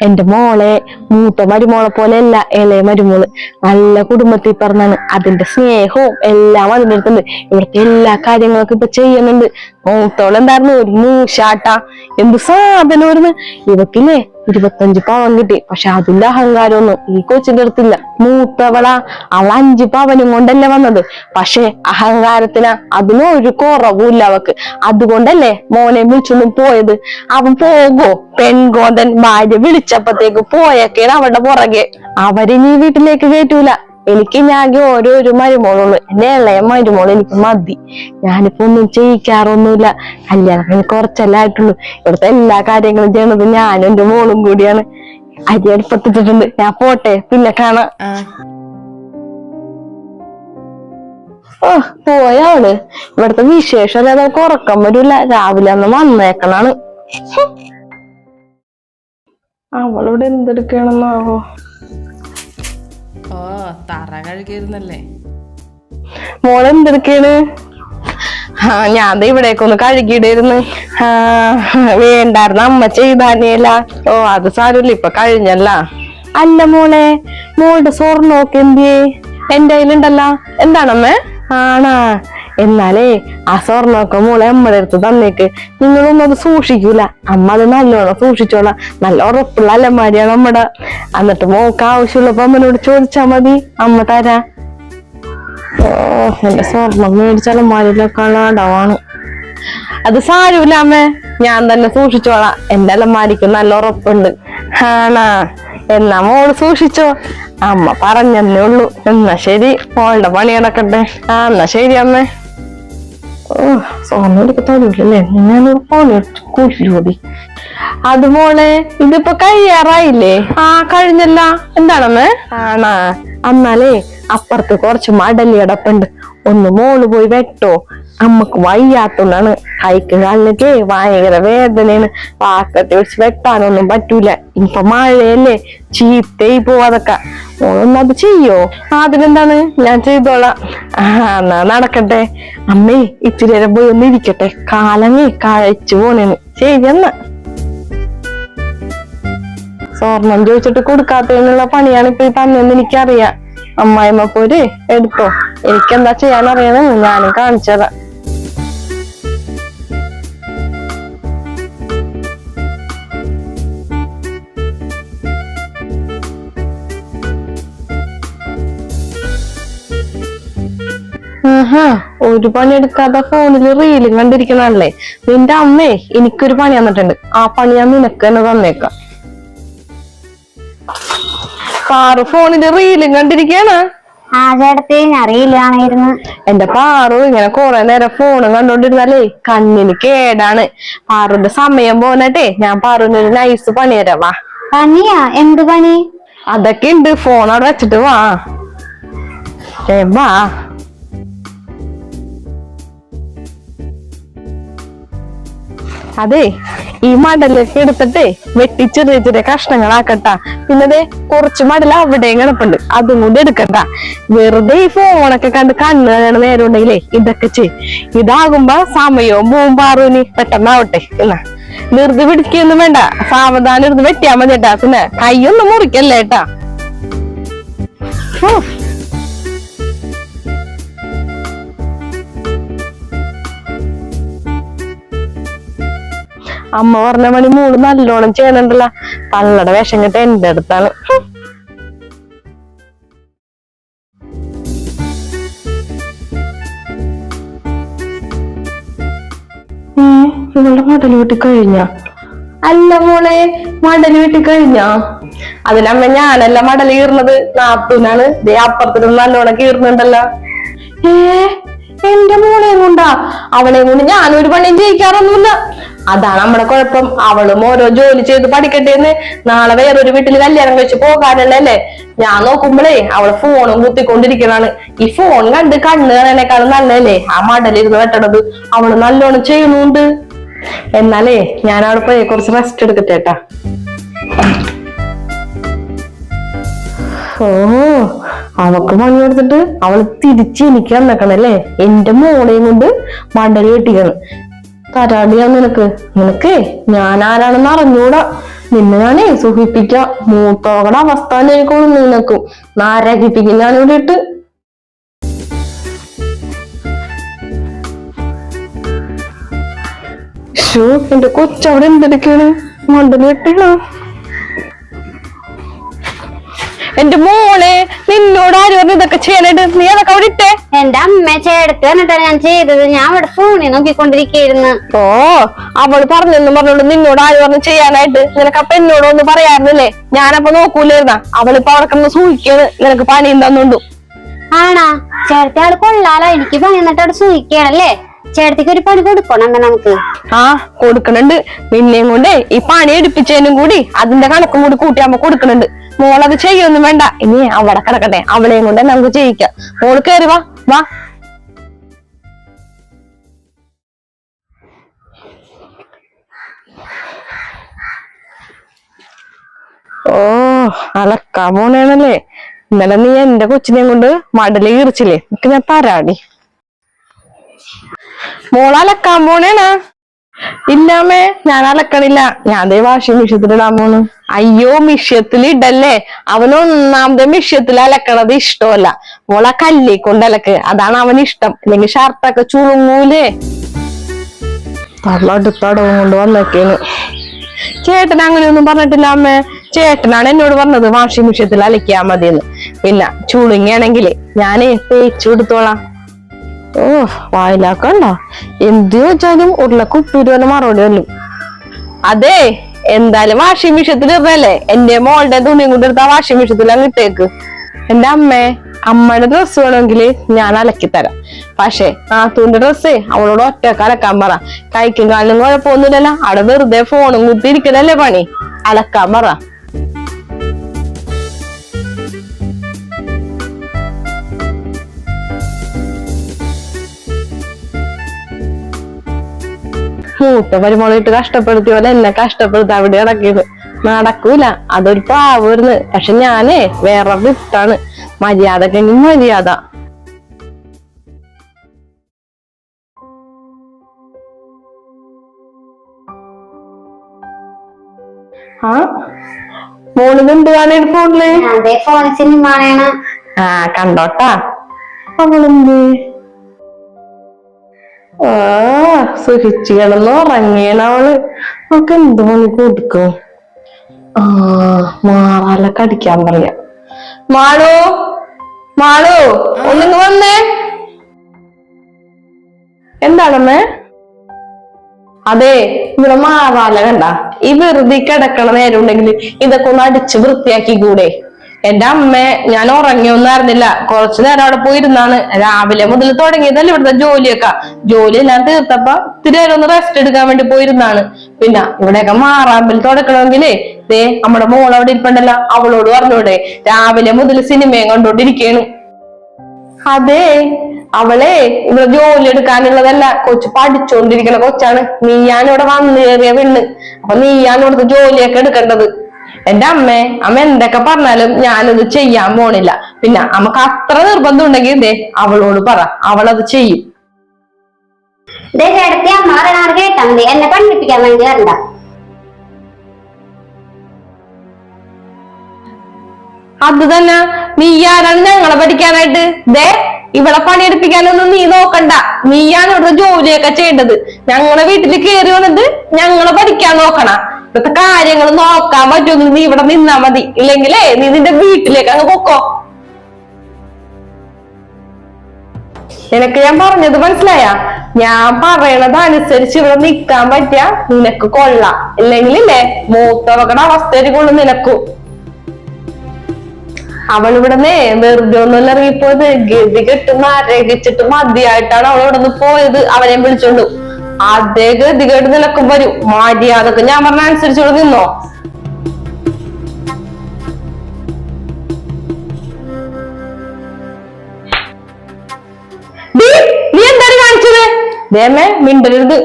എന്റെ മോളെ മൂത്ത മരുമോളെ പോലെ അല്ല ഇളയ മരുമോൾ. നല്ല കുടുംബത്തിൽ പറഞ്ഞാണ് അതിന്റെ സ്നേഹവും എല്ലാം അതിന്റെ അടുത്തുണ്ട് ഇവിടുത്തെ എല്ലാ കാര്യങ്ങളൊക്കെ ഇപ്പൊ ചെയ്യുന്നുണ്ട്. മൂത്തോളെന്തായിരുന്നു? ഒരു മൂശാട്ട. എന്ത് സാധനം ഇവക്കില്ലേ ഇരുപത്തഞ്ച് പവൻ കിട്ടി. പക്ഷെ അതിന്റെ അഹങ്കാരമൊന്നും ഈ കൊച്ചിന്റെ അടുത്തില്ല. മൂത്തവള അവൾ അഞ്ച് പവനും കൊണ്ടല്ലേ വന്നത്? പക്ഷെ അഹങ്കാരത്തിന് അതിന് ഒരു കുറവുമില്ല അവക്ക്. അതുകൊണ്ടല്ലേ മോനെ വിളിച്ചൊന്നും പോയത്? അവൻ പോകോ പെൺകോന്തൻ ഭാര്യ വിളിച്ചപ്പത്തേക്ക് പോയേക്കേണ് അവളുടെ പുറകെ. അവരിനി വീട്ടിലേക്ക് കയറ്റൂല എനിക്ക് ഞാകെ ഒരു മരുമോളുള്ളൂ. എന്റെ ഇളയ മരുമോൾ എനിക്ക് മതി. ഞാനിപ്പോ ഒന്നും ചെയ്യിക്കാറൊന്നുമില്ല. കല്യാണം കഴിഞ്ഞ് കുറച്ചല്ലേ ആയിട്ടുള്ളൂ. ഇവിടുത്തെ എല്ലാ കാര്യങ്ങളും ചെയ്യണത് ഞാനും എന്റെ മോളും കൂടിയാണ്. അരി അടുപ്പത്തിട്ടിട്ടുണ്ട്. ഞാൻ പോട്ടെ പിന്നെ കാണാ. ഓ പോയാൾ ഇവിടുത്തെ വിശേഷം അല്ലാതെ നമുക്ക് ഉറക്കം വരൂല. രാവിലെ അന്ന് വന്നേക്കണാണ്. അവളോട് അവളിവിടെ എന്തെടുക്കണെന്നാവോ ഓ തറ കഴുകിയിരുന്നല്ലേ? മോളെ എന്തെടുക്കാണ് ആ ഞാൻ ദേ ഇവിടേക്ക് ഒന്ന് കഴുകിയിടായിരുന്നു ആ വേണ്ടായിരുന്നു അമ്മ ചെയ്താനേല. ഓ അത് സാരമില്ല ഇപ്പൊ കഴിഞ്ഞല്ല. അല്ല മോളെ മോളുടെ സ്വർണമൊക്കെ എന്തിയേ? എന്റെ കയ്യിലുണ്ടല്ലോ. എന്താണമ്മേ? ആണാ. എന്നാലേ ആ സ്വർണമൊക്കെ മോളെ അമ്മയുടെ അടുത്ത് തന്നേക്ക്. നിങ്ങളൊന്നും അത് സൂക്ഷിക്കൂല. അമ്മ അത് നല്ലോണം സൂക്ഷിച്ചോളാം. നല്ല ഉറപ്പുള്ള അലമാരിയാണ് നമ്മുടെ എന്നിട്ട് മോക്ക് ആവശ്യമുള്ളപ്പോ അമ്മനോട് ചോദിച്ചാ മതി. അമ്മ തരാ. ഓ എന്റെ സ്വർണം മേടിച്ച അലമാരിയിലൊക്കെ അടവാണ്. അത് സാരമില്ല അമ്മേ. ഞാൻ തന്നെ സൂക്ഷിച്ചോളാം. എന്റെ അലമാരിക്ക് നല്ല ഉറപ്പുണ്ട്. ആണാ. എന്നാ മോൾ സൂക്ഷിച്ചോ. അമ്മ പറഞ്ഞന്നേ ഉള്ളൂ. എന്നാ ശരി. മോളുടെ പണി നടക്കട്ടെ. ആ എന്നാ ശരി അമ്മേ. ഓ സ്വർണം എടുക്ക തരൂലല്ലേ ഞാൻ ഫോൺ കൂട്ടിലൂടി? അത് മോളെ ഇതിപ്പോ കഴിയാറായില്ലേ? ആ കഴിഞ്ഞല്ല. എന്താണമ്മേ ആണാ. അന്നാലേ അപ്പുറത്ത് കുറച്ച് മടലി അടപ്പുണ്ട് ഒന്ന് മോൾ പോയി വെട്ടോ. അമ്മയ്ക്ക് വയ്യാത്തോണ്ടാണ് കൈക്ക് കാലിനൊക്കെ ഭയങ്കര വേദനയാണ്. പാക്കത്തെ വെച്ച് വെട്ടാനൊന്നും പറ്റൂല. ഇപ്പൊ മഴയല്ലേ ചീത്തയി പോവാതൊക്കെ ഓളൊന്നും അത് ചെയ്യോ? അതിനെന്താണ് ഞാൻ ചെയ്തോളാം. എന്നാ നടക്കട്ടെ. അമ്മേ ഇച്ചിരി നേരം പോയി ഒന്ന് ഇരിക്കട്ടെ. കാലങ്ങി കഴിച്ചു പോണേന്ന് എന്നാ. സ്വർണം ചോദിച്ചിട്ട് കൊടുക്കാത്തതിനുള്ള പണിയാണ് ഇപ്പൊ ഈ തന്നെന്ന് എനിക്കറിയാം. അമ്മായിമ്മ പോര് എടുത്തോ. എനിക്കെന്താ ചെയ്യാൻ അറിയണമെന്ന് ഞാനും കാണിച്ചതാ. ആഹാ, ഒരു പണി എടുക്കാതെ ഫോണിൽ റീലും കണ്ടിരിക്കണല്ലേ നിന്റെ അമ്മേ എനിക്കൊരു പണി തന്നിട്ടുണ്ട്. ആ പണി ഞാൻ നിനക്ക് തന്നെ തന്നേക്കാം. പാറു ഫോണിൽ റീലും കണ്ടിരിക്കാണ് ആ ചേട്ടത്തി അറിയില്ലാണായിരുന്നു എന്റെ പാറു ഇങ്ങനെ കുറെ നേരം ഫോണും കണ്ടോണ്ടിരുന്നാലേ കണ്ണിന് കേടാണ്. പാറുന്റെ സമയം പോന്നട്ടെ ഞാൻ പാറുവിന് ഒരു നൈസ് പണി തരാം വാ. പണിയാ? എന്ത് പണി? അതൊക്കെ ഉണ്ട് ഫോൺ അവിടെ വെച്ചിട്ട് വാ. ഏ വാ. അതെ ഈ മടലൊക്കെ എടുത്തിട്ട് വെട്ടി ചെറിയ ചെറിയ കഷ്ണങ്ങളാക്കട്ട. പിന്നെ കുറച്ച് മടൽ അവിടെയും കിടപ്പുണ്ട്. അതും കൂടി എടുക്കണ്ട. വെറുതെ ഈ ഫോണൊക്കെ കണ്ട് കണ്ണ് കാണുന്ന നേരം ഉണ്ടെങ്കിലേ ഇതൊക്കെ ചെയ് ഇതാകുമ്പോ സമയവും പോവും പാറൂനി പെട്ടെന്നാവട്ടെ. എന്നാ വെറുതെ പിടിക്കൊന്നും വേണ്ട. സാവധാനം ഇരുന്ന് വെട്ടിയാ മതി കേട്ടാ പിന്നെ കൈയൊന്നും മുറിക്കല്ലേ കേട്ടാ അമ്മ പറഞ്ഞ പണി മൂൾ നല്ലോണം ചെയ്യണുണ്ടല്ലോ. തള്ളയുടെ വേഷം കെട്ട് എന്റെ അടുത്താണ്. മടൽ വീട്ടി ഇവളുടെ മടൽ വെട്ടി കഴിഞ്ഞ? അല്ല മോളെ മടൽ വീട്ടി കഴിഞ്ഞ? അതിനമ്മ ഞാനല്ല മടൽ കീറുന്നത് നാത്തൂനാണ്. ദേ അപ്പുറത്തിനും നല്ലോണം കീറുന്നുണ്ടല്ലോ. ഏ എന്റെ മോളെ കൊണ്ടാ? അവളെ കൊണ്ട് ഞാനൊരു പണിയും ചെയ്യിക്കാറൊന്നുമില്ല. അതാണ് നമ്മുടെ കുഴപ്പം. അവളും ഓരോ ജോലി ചെയ്ത് പഠിക്കട്ടെ എന്ന് നാളെ വേറൊരു വീട്ടിൽ കല്യാണം കഴിച്ച് പോകാനല്ലേ? ഞാൻ നോക്കുമ്പോഴേ അവൾ ഫോണും കുത്തിക്കൊണ്ടിരിക്കണാണ്. ഈ ഫോൺ കണ്ട് കണ്ണ് കാണാനേക്കാളും നല്ലല്ലേ ആ മടലിരുന്ന് വെട്ടണത് അവൾ നല്ലോണം ചെയ്യണുണ്ട് എന്നാലേ ഞാൻ അവിടെ പോയി കുറച്ച് റെസ്റ്റ് എടുക്കട്ടേട്ടാ ഓ അവക്ക് പണി കൊടുത്തിട്ട് അവൾ തിരിച്ച് എനിക്ക് വന്നേക്കണല്ലേ? എന്റെ മോളെയും കൊണ്ട് മണ്ടലി കെട്ടിക്കണം. തരാടിയാ നിനക്ക്. നിനക്കേ ഞാൻ ആരാണെന്ന് അറിഞ്ഞൂടാ. നിന്നെ ഞാനേ സുഖിപ്പിക്കാം. അവസ്ഥ എനിക്കോളും നിനക്കും. നാരകിപ്പിക്കും ഞാനിവിടെ ഇട്ട്. എന്റെ കൊച്ചവിടെ എന്തെടുക്കാണ്? മണ്ടൽ വെട്ടണോ എന്റെ മോളെ നിന്നോട് ആര് പറഞ്ഞു ഇതൊക്കെ ചെയ്യാനായിട്ട് നീ അതൊക്കെ അവിടെ ഇട്ടേ? എന്റെ അമ്മ ചേടത്ത് വന്നിട്ടാണ് ഞാൻ ചെയ്തത്. ഞാൻ അവിടെ ഫോണിൽ നോക്കിക്കൊണ്ടിരിക്കുന്നു ഓ അവൾ പറഞ്ഞെന്ന് പറഞ്ഞോണ്ട് നിന്നോട് ആര് പറഞ്ഞു ചെയ്യാനായിട്ട്? നിനക്ക് അപ്പൊ എന്നോട് ഒന്ന് പറയാറുന്നില്ലേ ഞാനപ്പൊ നോക്കൂലായിരുന്ന. അവളിപ്പോ അവിടെ കിടന്ന് സൂഹിക്കാണ് നിനക്ക് പണി തന്നുണ്ടു. ആണാ? ചേട്ടത്തി ആൾ കൊള്ളാലോ. എനിക്ക് പണി എന്നിട്ട് അവിടെ സൂഹിക്കുകയാണല്ലേ ചേട്ടത്തിക്ക് ഒരു പണി കൊടുക്കണം നമുക്ക്? ആ കൊടുക്കണുണ്ട്. നിന്നെയും കൊണ്ട് ഈ പണി എടുപ്പിച്ചതിനും കൂടി അതിന്റെ കണക്കും കൂടി കൂട്ടിയാകുമ്പോ കൊടുക്കണുണ്ട്. മോളത് ചെയ്യൊന്നും വേണ്ട. ഇനി അവിടെ കിടക്കട്ടെ. അവളെയും കൊണ്ട് നമുക്ക് ചെയ്യിക്കാം മോൾ കയറി വാ. വാ. ഓ അലക്കാൻ പോണേണല്ലേ ഇന്നലെ നീ എന്റെ കൊച്ചിനെയും കൊണ്ട് മടൽ കീറിച്ചില്ലേ എനിക്ക് ഞാൻ തരാടി. മോള അലക്കാൻ പോണേണാ ഇല്ലാമേ ഞാൻ അലക്കണില്ല ഞാൻ അതേ വാഷിംഗ് മിഷ്യത്തിൽ ഇടാൻ പോണു. അയ്യോ മിഷ്യത്തിൽ ഇടല്ലേ? അവൻ ഒന്നാമത്തെ മിഷ്യത്തിൽ അലക്കണത് ഇഷ്ടമല്ല. മോളെ കല്ലി കൊണ്ട് അലക്ക്. അതാണ് അവന് ഇഷ്ടം. അല്ലെങ്കിൽ ഷർട്ടൊക്കെ ചുളുങ്ങൂലേ? തള്ളടുത്തടവും കൊണ്ട് വന്നേക്കേന്. ചേട്ടൻ അങ്ങനെയൊന്നും പറഞ്ഞിട്ടില്ല അമ്മേ. ചേട്ടനാണ് എന്നോട് പറഞ്ഞത് വാഷിംഗ് മിഷ്യത്തിൽ അലക്കിയാ മതിയെന്ന്. പിന്നെ ചുളുങ്ങിയാണെങ്കിലേ ഞാനേ തേച്ചു കൊടുത്തോളാം ഓ വായിലാക്കണ്ട. എന്ത് ചോദിച്ചാലും ഉരുളക്കുപ്പൂര് വല്ല മറുപടി വല്ലു അതെ എന്തായാലും വാഷിംഗ് മെഷീനത്തിൽ ഇടണല്ലേ? എന്റെ മോളുടെ തുണിയും കൊണ്ട് എടുത്ത വാഷിംഗ് മെഷീനത്തിൽ അങ്ങ് ഇട്ടേക്ക്. എന്റെ അമ്മേ അമ്മയുടെ ഡ്രസ്സ് വേണമെങ്കിൽ ഞാൻ അലക്കി തരാം. പക്ഷേ നാത്തൂന്റെ ഡ്രസ്സ് അവളോട് ഒറ്റയ്ക്ക് അലക്കാൻ പറ. കൈക്കും കാലിനും കുഴപ്പമൊന്നുമില്ലല്ലോ. അവിടെ വെറുതെ ഫോണും കുത്തിയിരിക്കലല്ലേ പണി? അലക്കാൻ പറ. മൂത്ത മരുമോളിട്ട് കഷ്ടപ്പെടുത്തിയ പോലെ എന്നെ കഷ്ടപ്പെടുത്തി അവിടെ നടക്കിയത്. നടക്കൂല. അതൊരു പാവരുന്ന് പക്ഷെ ഞാനേ വേറെ വിട്ടാണ് മര്യാദക്കെങ്കിൽ മര്യാദ. ആ? കാണാൻ ഫോണിൽ? സിനിമ കാണാണ് ആ കണ്ടോട്ടാ. അവളെന്ത്? ആ സുഖിച്ചു കിടന്ന് ഉറങ്ങിയാണ് അവൾ. അവൾക്ക് എന്ത് പണി കൊടുക്കും. ആ മാറാലൊക്കെ അടിക്കാൻ പറയാ. മാളോ മാളോ ഒന്നിങ്ങ് വന്നേ. എന്താണമ്മേ? അതെ ഇവിടെ മാറാല കണ്ട. ഈ വെറുതെ കിടക്കണ നേരം ഉണ്ടെങ്കിൽ ഇതൊക്കെ ഒന്ന് അടിച്ച് വൃത്തിയാക്കി കൂടെ. എന്റെ അമ്മേ ഞാൻ ഉറങ്ങിയൊന്നും അറിഞ്ഞില്ല കുറച്ചു നേരം അവിടെ പോയിരുന്നാണ്. രാവിലെ മുതൽ തുടങ്ങിയതല്ലേ ഇവിടുത്തെ ജോലിയൊക്കെ. ജോലി എല്ലാം തീർത്തപ്പോ ഇത്തിരി നേരം ഒന്ന് റെസ്റ്റ് എടുക്കാൻ വേണ്ടി പോയിരുന്നാണ്. പിന്നെ ഇവിടെയൊക്കെ മാറാമ്പിൽ തുടക്കണമെങ്കിലേ ദേ നമ്മുടെ മോൾ അവിടെ ഇരിപ്പണ്ടല്ലോ അവളോട് പറഞ്ഞൂടെ രാവിലെ മുതൽ സിനിമയും കണ്ടോണ്ടിരിക്കണു അതെ അവളെ ഇവിടെ ജോലി എടുക്കാനുള്ളതല്ല കൊച്ചു പഠിച്ചോണ്ടിരിക്കണ കൊച്ചാണ്. നീയാണ് ഇവിടെ വന്നു കയറിയ പെണ്ണ്. അപ്പൊ നീയാണ് ഇവിടുത്തെ ജോലിയൊക്കെ എടുക്കേണ്ടത്. എന്റെ അമ്മ അമ്മ എന്തൊക്കെ പറഞ്ഞാലും ഞാനത് ചെയ്യാൻ പോണില്ല. പിന്നെ നമുക്ക് അത്ര നിർബന്ധം ഉണ്ടെങ്കിൽ എന്തേ? അവളോട് പറ. അവളത് ചെയ്യും. ഇതേ ചേട്ടത്തി അമ്മ പറയണ കേട്ടാ മതി. എന്നെ പഠിപ്പിക്കാൻ വേണ്ടി വരണ്ട. അത് തന്നെ. നീ ആരാണ് ഞങ്ങളെ പഠിക്കാനായിട്ട്? ദേ ഇവിടെ പണിയെടുപ്പിക്കാനൊന്നും നീ നോക്കണ്ട. നീയാണ് ഇവിടെ ജോലിയൊക്കെ ചെയ്യേണ്ടത്. ഞങ്ങളെ വീട്ടിൽ കേറി വന്നിട്ട് ഞങ്ങളെ പഠിക്കാൻ നോക്കണ. ഇവിടുത്തെ കാര്യങ്ങൾ നോക്കാൻ പറ്റുമെന്ന് നീ ഇവിടെ നിന്നാ മതി. ഇല്ലെങ്കിലേ നീ നിന്റെ വീട്ടിലേക്ക് അങ്ങ് പൊക്കോ. നിനക്ക് ഞാൻ പറഞ്ഞത് മനസ്സിലായ? ഞാൻ പറയണത് അനുസരിച്ച് ഇവിടെ നിക്കാൻ പറ്റിയ നിനക്ക് കൊള്ളാം. മൂത്തവകടെ അവസ്ഥയിൽ നിനക്കും. അവളിവിടുന്ന് വെറുതെ ഒന്നുമല്ല ഇറങ്ങിപ്പോയത്. ഗതി കെട്ടുന്ന ആരോഗ്യിച്ചിട്ട് മതിയായിട്ടാണ് അവൾ ഇവിടെ നിന്ന് പോയത്. അവനെ വിളിച്ചോണ്ടു. അതേ ഗതി നിലക്കും വരും. മര്യാദയ്ക്ക്. ഞാൻ പറഞ്ഞ അനുസരിച്ച് നിന്നോ? നീ എന്താണ് കാണിച്ചത്? ദേമേ മിണ്ടരുത്.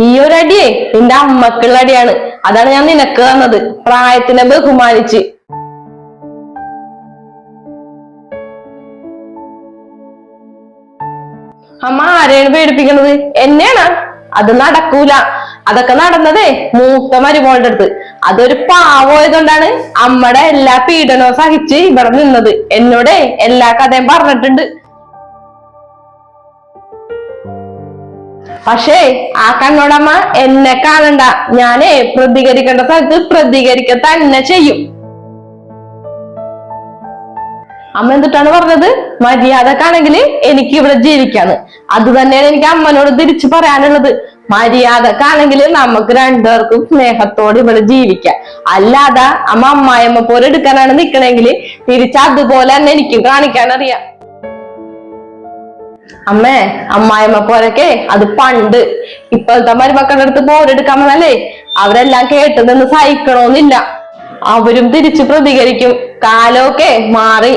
ഈ ഒരു അടിയേ നിന്റെ അമ്മക്കുള്ള അടിയാണ്. അതാണ് ഞാൻ നിനക്ക് തന്നത്. പ്രായത്തിനെ ബഹുമാനിച്ച്. അമ്മ ആരെയാണ് പേടിപ്പിക്കണത്? എന്നെയാണ്? അത് നടക്കൂല. അതൊക്കെ നടന്നതേ മൂത്ത മരുമോളുടെ അടുത്ത്. അതൊരു പാവമായതുകൊണ്ടാണ് അമ്മയുടെ എല്ലാ പീഡനവും സഹിച്ച് ഇവിടെ നിന്നത്. എന്നോട് എല്ലാ കഥയും പറഞ്ഞിട്ടുണ്ട്. പക്ഷേ ആ കണ്ണോടമ്മ എന്നെ കാണണ്ട. ഞാനേ പ്രതികരിക്കേണ്ട സ്ഥലത്ത് പ്രതികരിക്ക തന്നെ ചെയ്യും. അമ്മ എന്തിട്ടാണ് പറഞ്ഞത്? മര്യാദക്കാണെങ്കിൽ എനിക്ക് ഇവിടെ ജീവിക്കാന്ന്. അത് തന്നെയാണ് എനിക്ക് അമ്മനോട് തിരിച്ചു പറയാനുള്ളത്. മര്യാദക്കാണെങ്കിൽ നമുക്ക് രണ്ടുപേർക്കും സ്നേഹത്തോടെ ഇവിടെ ജീവിക്കാം. അല്ലാതെ അമ്മ അമ്മായിമ്മ പോലെ എടുക്കാനാണ് നിക്കണെങ്കിൽ തിരിച്ച് അതുപോലെ തന്നെ എനിക്കും കാണിക്കാൻ അറിയാം അമ്മേ അമ്മായിമ്മ പോലൊക്കെ അത് പണ്ട് ഇപ്പോഴത്തെ മരുമക്കളുടെ അടുത്ത് പോരെടുക്കാൻ വന്നല്ലേ അവരെല്ലാം കേട്ട് നിന്ന് സഹിക്കണമെന്നില്ല അവരും തിരിച്ചു പ്രതികരിക്കും. കാലമൊക്കെ മാറി.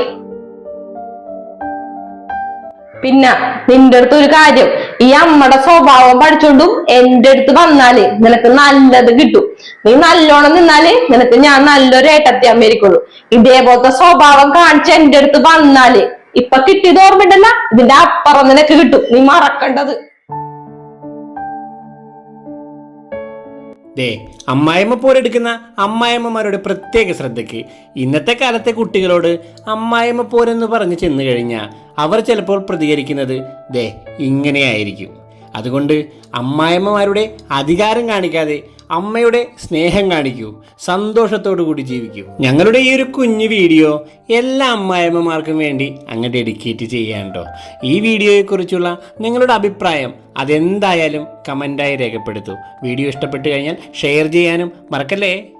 പിന്നെ നിന്റെ അടുത്ത് ഒരു കാര്യം. ഈ അമ്മയുടെ സ്വഭാവം പഠിച്ചോണ്ടും എന്റെ അടുത്ത് വന്നാൽ നിനക്ക് നല്ലത് കിട്ടും. നീ നല്ലോണം നിന്നാൽ നിനക്ക് ഞാൻ നല്ലൊരു ഏട്ടത്തി അമ്മയിരിക്കുള്ളൂ ഇതേപോലത്തെ സ്വഭാവം കാണിച്ച് എന്റെ അടുത്ത് വന്നാൽ ഇപ്പൊ കിട്ടിയത് ഓർമ്മയുണ്ടല്ല? ഇതിന്റെ അപ്പുറം നിനക്ക് കിട്ടും. നീ മറക്കണ്ടത്. ദേ അമ്മായിമ്മ പോരെടുക്കുന്ന അമ്മായിമ്മമാരുടെ പ്രത്യേക ശ്രദ്ധയ്ക്ക് ഇന്നത്തെ കാലത്തെ കുട്ടികളോട് അമ്മായിമ്മ പോരെന്ന് പറഞ്ഞ് ചെന്നു കഴിഞ്ഞാൽ അവർ ചിലപ്പോൾ പ്രതികരിക്കുന്നത് ദേ ഇങ്ങനെയായിരിക്കും. അതുകൊണ്ട് അമ്മായിമ്മമാരുടെ അധികാരം കാണിക്കാതെ അമ്മയുടെ സ്നേഹം കാണിക്കൂ. സന്തോഷത്തോടു കൂടി ജീവിക്കൂ. ഞങ്ങളുടെ ഈ ഒരു കുഞ്ഞു വീഡിയോ എല്ലാ അമ്മായിമ്മമാർക്കും വേണ്ടി അങ്ങ് ഡെഡിക്കേറ്റ് ചെയ്യാൻ കേട്ടോ ഈ വീഡിയോയെക്കുറിച്ചുള്ള നിങ്ങളുടെ അഭിപ്രായം അതെന്തായാലും കമന്റായി രേഖപ്പെടുത്തൂ. വീഡിയോ ഇഷ്ടപ്പെട്ടു കഴിഞ്ഞാൽ ഷെയർ ചെയ്യാനും മറക്കല്ലേ?